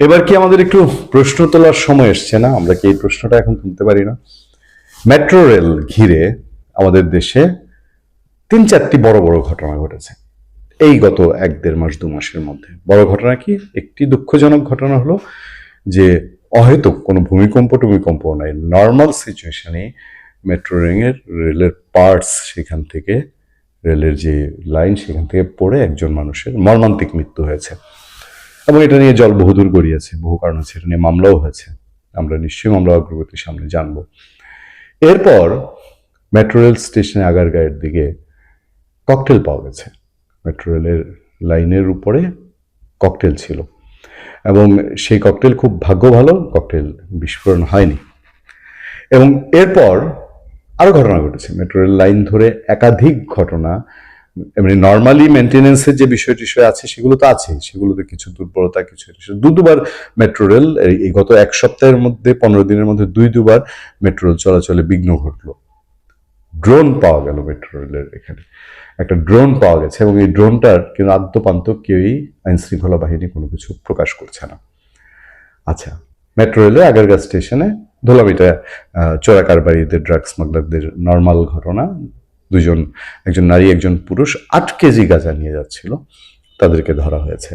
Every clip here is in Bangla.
এবার কি আমাদের একটু প্রশ্ন তোলার সময় এসছে না? আমরা কি এই প্রশ্নটা এখন তুলতে পারি না? মেট্রো রেল ঘিরে আমাদের দেশে তিন চারটি বড় বড় ঘটনা ঘটেছে। এই গত এক দেড় মাস, দু মাসের মধ্যে। বড় ঘটনা কি? একটি দুঃখজনক ঘটনা হলো যে অহেতুক কোনো ভূমিকম্প, টুমিকম্প নাই। নর্মাল সিচুয়েশনে মেট্রো রেলের রেলের পার্টস সেখান থেকে, রেলের যে লাইন সেখান থেকে পড়ে একজন মানুষের মর্মান্তিক মৃত্যু হয়েছে। এবং এটা নিয়ে জল বহুদূর গড়িয়েছে, বহু কারণ আছে, এটা নিয়ে মামলাও হয়েছে। আমরা নিশ্চয়ই মামলা অগ্রগতির সামনে জানব। এরপর মেট্রো রেল স্টেশনে আগারগাঁয়ের দিকে ককটেল পাওয়া গেছে। মেট্রো রেলের লাইনের উপরে ককটেল ছিল। এবং সেই ককটেল খুব ভাগ্য ভালো ককটেল বিস্ফোরণ হয়নি। এবং এরপর আরও ঘটনা ঘটেছে। মেট্রো রেল লাইন ধরে একাধিক ঘটনা এমনি নর্মালি মেনটেনেন্সের যে বিষয় টিষয় আছে সেগুলো তো আছেই সেগুলোতে কিছু দুর্বলতা কিছু দু দুবার মেট্রো রেল এই- গত এক সপ্তাহের মধ্যে পনেরো দিনের মধ্যে দুই দুবার মেট্রো রেল চলাচলে বিঘ্ন ঘটলো। ড্রোন পাওয়া গেল মেট্রো রেলের এখানে। একটা ড্রোন পাওয়া গেছে এবং এই ড্রোনটার কিন্তু আদ্যপান্ত কেউই আইন শৃঙ্খলা বাহিনী কোনো কিছু প্রকাশ করছে না। আচ্ছা মেট্রো রেলে আগারগা স্টেশনে আহ, চোরা কারবারিদের ড্রাগ স্মাগলারদের নর্মাল ঘটনা। দুজন, একজন নারী, একজন পুরুষ, আট কেজি গাঁজা নিয়ে যাচ্ছিল। তাদেরকে ধরা হয়েছে।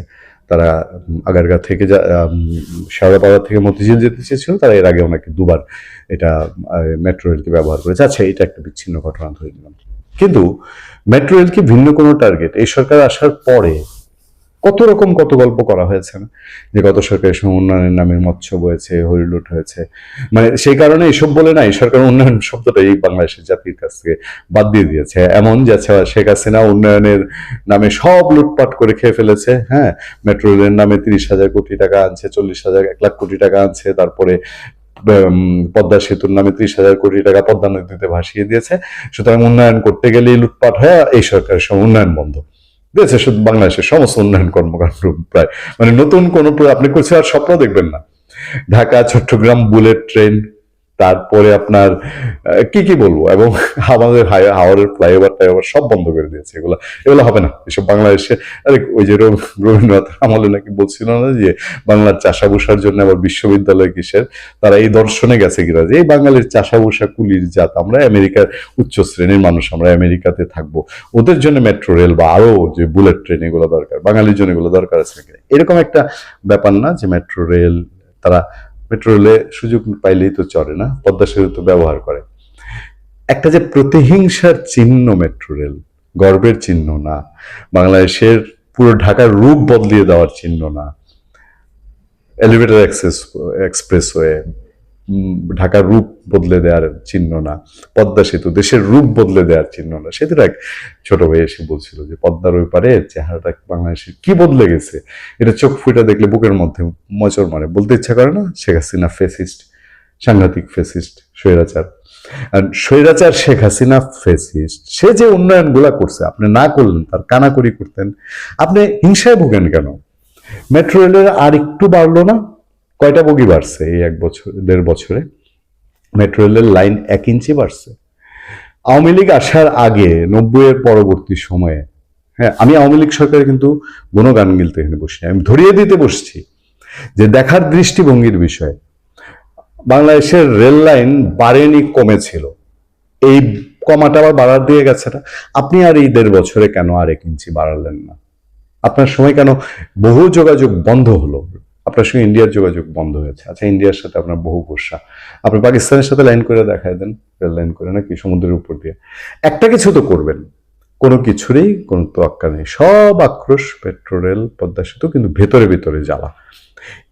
তারা আগারগা থেকে শেওড়াপাড়া থেকে মতিঝিল যেতে চেয়েছিল। তারা এর আগে ওনাকে দুবার এটা মেট্রো রেলকে ব্যবহার করেছে। আচ্ছা এটা একটা বিচ্ছিন্ন ঘটনা ধরে নিলাম। কিন্তু মেট্রো রেলকে ভিন্ন কোনো টার্গেট, এই সরকার আসার পরে কত রকম কত গল্প করা হয়েছে না? যে গত সরকারের সময় উন্নয়নের নামে মৎস্য বয়েছে হরিলুট হয়েছে। মানে সেই কারণে এসব বলে না এই সরকার উন্নয়ন শব্দটা এই বাংলাদেশের জাতির কাছ থেকে বাদ দিয়ে দিয়েছে। এমন যে আচ্ছা শেখ হাসিনা উন্নয়নের নামে সব লুটপাট করে খেয়ে ফেলেছে হ্যাঁ? মেট্রো রেলের নামে তিরিশ হাজার কোটি টাকা আনছে, চল্লিশ হাজার, এক লাখ কোটি টাকা আনছে, তারপরে পদ্মা সেতুর নামে ত্রিশ হাজার কোটি টাকা পদ্মা নদীতে ভাসিয়ে দিয়েছে। সুতরাং উন্নয়ন করতে গেলেই লুটপাট হয়, এই সরকারের সময় উন্নয়ন বন্ধ। দিয়েছে, শুধু বাংলাদেশের সমস্ত উন্নয়ন কর্মকাণ্ড প্রায় মানে নতুন কোনো আপনি করছে আর স্বপ্ন দেখবেন না। ঢাকা, চট্টগ্রাম, বুলেট, ট্রেন তারপরে আপনার কি কি বলব? এবং আমাদের হাওড়ের ফ্লাইওভার টাইওভার সব বন্ধ করে দিয়েছে এগুলো। এগুলো হবে না। এসব বাংলাদেশে, আরে, ওই যে রবীন্দ্রনাথ আমলে নাকি বলছিল না যে, বাংলার চাষাভূষার জন্য আবার বিশ্ববিদ্যালয় কিসের? তারা এই দর্শনে গেছে কিনা? যে এই বাঙালির চাষাভূষা কুলির জাত, আমরা আমেরিকার উচ্চ শ্রেণির মানুষ, আমরা আমেরিকাতে থাকব। ওদের জন্য মেট্রো রেল বা আরও যে বুলেট ট্রেন এগুলো দরকার, বাঙালির জন্য এগুলো দরকার আছে নাকি এরকম একটা ব্যাপার না যে মেট্রো রেল তারা মেট্রো রেলে সুযোগ পাইলেই তো চলে না, পদ্মা সেতু তো ব্যবহার করে। একটা যে প্রতিহিংসার চিহ্ন মেট্রো রেল, গর্বের চিহ্ন না, বাংলাদেশের পুরো ঢাকার রূপ বদলিয়ে দেওয়ার চিহ্ন না। এলিভেটর এক্সেস, এক্সপ্রেসওয়ে ঢাকার রূপ বদলে দেওয়ার চিহ্ন না। পদ্মা সেতু দেশের রূপ বদলে দেওয়ার চিহ্ন না। সেতুর এক ছোট ভাই এসে বলছিল যে, পদ্মার ওই পারে চেহারাটা বাংলাদেশের কি বদলে গেছে? এটা চোখ ফুটা দেখলে বুকের মধ্যে মচর মারে। বলতে ইচ্ছা করে না? শেখ হাসিনা ফেসিস্ট, সাংঘাতিক ফেসিস্ট, স্বৈরাচার। আর স্বৈরাচার শেখ হাসিনা ফেসিস্ট। সে যে উন্নয়নগুলা করছে, আপনি না করলেন, তার কানাকড়ি করতেন। আপনি হিংসায় ভোগেন কেন? মেট্রো রেলের আর একটু বাড়লো না? কয়টা বগি বাড়ছে এই এক বছর, দেড় বছরে? মেট্রো রেলের লাইন এক ইঞ্চি বাড়ছে। আওয়ামী লীগ আসার আগে নব্বই এর পরবর্তী সময়ে হ্যাঁ আমি আওয়ামী লীগ সরকারের কিন্তু গুণগান গিলতে এখানে বসি আমি ধরিয়ে দিতে বসছি যে দেখার দৃষ্টিভঙ্গির বিষয়, বাংলাদেশের রেল লাইন বাড়েনি, কমেছিল। এই কমাটা আবার বাড়ার দিয়ে গেছে না? আপনি আর এই দেড় বছরে কেন আর এক ইঞ্চি বাড়ালেন না? আপনার সময় কেন বহু যোগাযোগ বন্ধ হলো? আপনার সঙ্গে ইন্ডিয়ার যোগাযোগ বন্ধ হয়েছে। আচ্ছা ইন্ডিয়ার সাথে আপনার বহু গোসা আপনি পাকিস্তানের সাথে লাইন করে দেখায় দেন। রেল লাইন করে নাকি সমুদ্রের উপর দিয়ে। একটা কিছু তো করবেন। কোনো কিছুরই কোনো তোয়াক্কা নেই। সব আক্রোশ পেট্রো রেল পদ্মা সেতু, কিন্তু ভেতরে ভেতরে জ্বালা।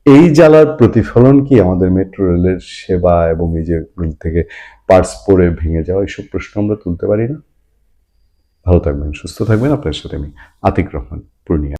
এই জ্বালার প্রতিফলন কি আমাদের মেট্রো রেলের সেবা এবং এই যে রেল থেকে পার্টস পরে ভেঙে যাওয়া এইসব প্রশ্ন আমরা তুলতে পারি না? ভালো থাকবেন, সুস্থ থাকবেন। আপনার সাথে আমি আতিক রহমান, পূর্ণিয়া।